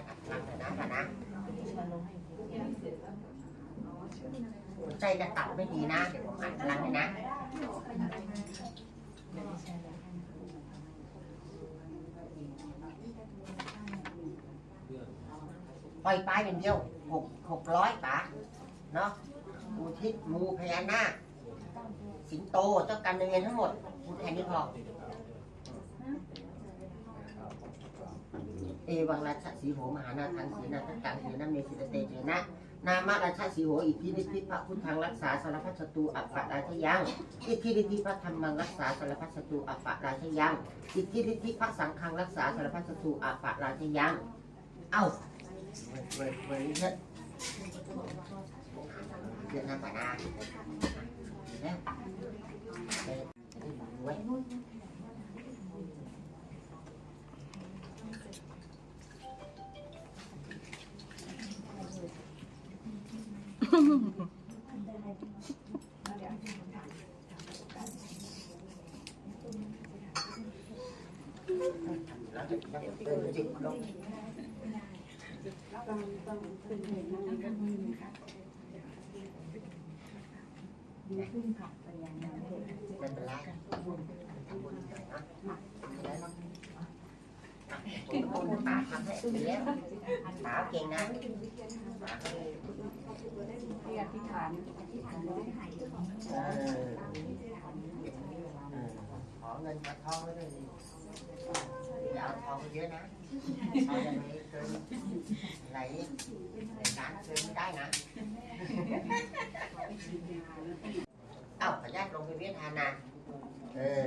นะตัดพลังหน่อยนะป้านะหัวใจจะตัดไม่ดีนะ เดี๋ยวผมอัดพลังให้นะปล่อยปลาอย่างเดียวหกหกร้อยป๋าเนาะอุทิศงูพญานาคสิงโตเจ้ากรรมนายเวรทั้งหมดพูดแค่นี้พอ เอ วังราชสีโหมหานาทังสีนาทังตังสีนาเมสิตเตเจนะ นามราชสีโหอิทธิฤทธิพระพุทธังรักษาสารพัดศัตรูอัปปะราชยังอิทธิฤทธิพระธรรมังรักษาสารพัดศัตรูอัปปะราชยังอิทธิฤทธิพระสังฆังรักษาสารพัดศัตรูอัปปะราชยังเอ้าเว้ยเว้ยเว้ยเรื่องหน้าป่านาแล้วเว้ย น่อยนะแล้วเนาะคุณคุณตาทำให้ไปแล้วตาเก่ง อธิษฐานอธิษฐานเลยหายเออเออขอเงินขอทองไว้ด้ดิอย่าเอาทองไปเยอะนะเอาอย่างนี้เกินไหลร้านเกินไม่ได้นะเอ้าขอญาตลงไปเวียนทานนะเออ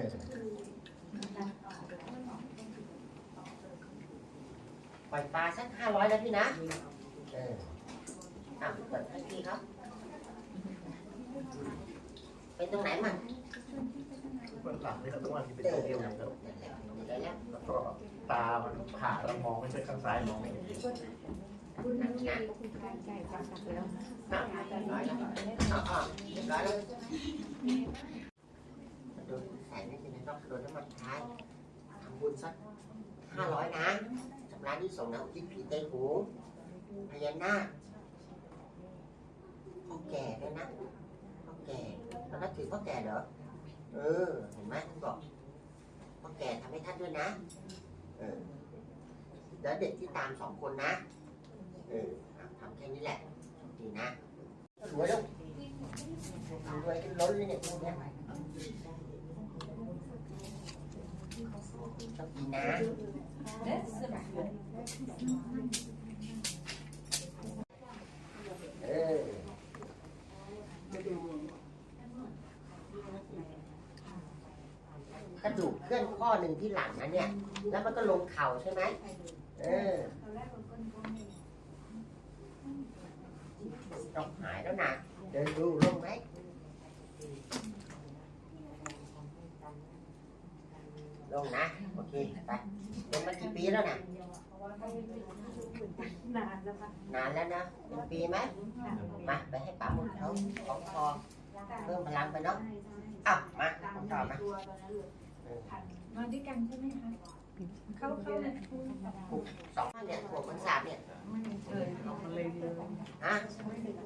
ปล่อยปลาสักห้าร้อยแล้วพี่นะเออ อะเปิดให้พี่ครับเป็นตรงไหนมั่งเบื้องหลังนี่ครับทุกวันที่เป็นเออตัวเดียวเดี๋กันครับยวแล้วแล้วก็ตามันผ่าแล้วมองไม่ใช่ข้างซ้ายมองไม่เห็นคุณนั่งนะคุณกายใจฟังกันแล้วอะเรียบร้อยแล้วอะอะเรียบร้อยแล้วโดนใส่นิดนึงนะครับโดนน้ำมันท้ายทำบุญสักห้าร้อยนะสำนักที่ส่งนะอุทิศผีไตหูพญานาคพ่อแก่ด้วย นะแก่แล้วนับถือพ่อแก่เหรอ เออ เห็นไหมท่านบอกพ่อแก่ทำให้ท่านด้วยนะ เออ แล้วเด็กที่ตามสองคนนะ เออทำแค่นี้แหละ ดีนะรวยแล้วรวยจนล้นเลยเนี่ยพวกเนี้ยต้องดีนะ เออ กระดูกเคลื่อนข้อหนึ่งที่หลังนะเนี่ย แล้วมันก็ลงเข่าใช่ไหมเออต้องหายแล้วนะเดินดูลงไหมลงนะ โอเค ไปลงมากี่ปีแล้วนะนานแล้วค่ะนานแล้วนะเป็นปีไหมมาไปให้ป๋าหมุนเขาของคอเพิ่มพลังไปเนาะอ้าวมาผมต่อมา เออมาด้วยกันใช่ไหมคะเข้าเข้าเลยสองบ้านเนี่ยหัวคนสาบเนี่ยเออเอามาเลยเลยฮะ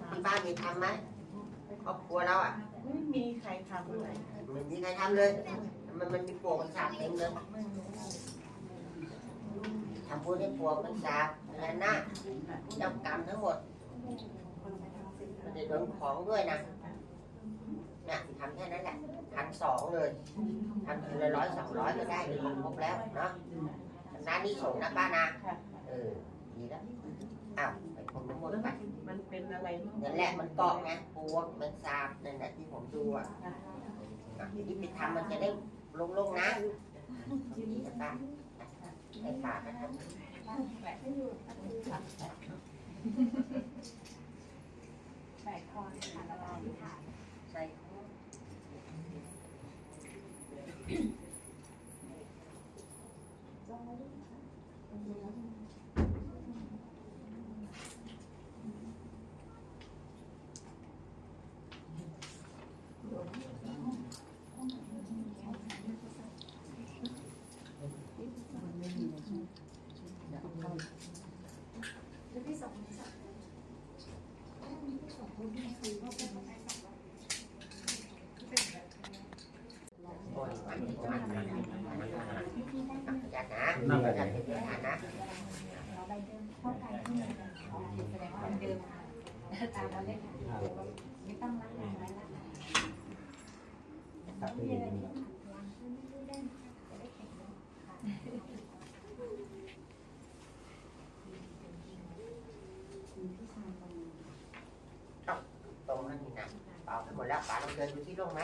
ที่บ้านมีทำไหมครอบครัวเราอะไม่มีใครทำเลยมันมีใครทำเลย มันมันมีปลวกคนสาบเต็มเลยทำบุญให้ปลวกคนสาบแล้วนะเจ้ากรรมทั้งหมดมันจะโดนของด้วยนะ เนี่ยทำแค่นั้นแหละพันสองเลยทำทีละร้อยสองร้อยก็ได้เลยครบแล้วเนาะน้านี่ส่งนะป้านะเออดีแล้วอ้าวไปผมน้ำมนต์ไปมันเป็นอะไรนั่นแหละมันเกาะไงปวกมันสาบนั่นแหละที่ผมดูอะอะที่ไปทำมันจะได้ลงๆนะนี่จะป้าให้ป้าก็ทำแตามเราเล่นไม่ต้องรักกันไว้ละตัดไม่ดีนี่ตรงนั้นนี่นะเปล่าไปหมดแล้วป๋าลองเดินดูที่โล่งไหม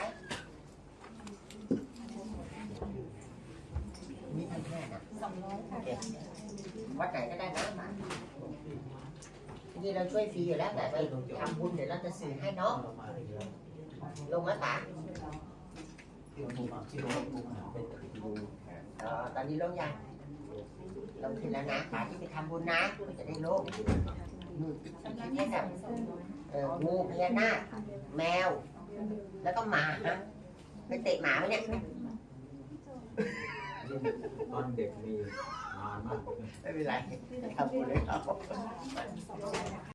มีทันแค่น่ะสองร้อยโอค่ะเค วัดไหนก็ได้นะป๋านี่เราช่วยฟรีอยู่แล้วแต่ไปทำบุญเดี๋ยวเราจะสื่อให้เนาะเรามาอีกแล้วลงไหมป๋าที่เราดูมาที่เราดูมาเป็นดูเออตอนนี้ลงยังลงขึ้นแล้วนะป๋าที่ไปทำบุญนะมันจะได้ลงนู่นคิดให้แบบเอองูพญานาคแมว แล้วก็หมาไปเตะหมาไหมเนี่ยตอนเด็กมีนานมาก ไม่เป็นไรทำบุญเลยเขา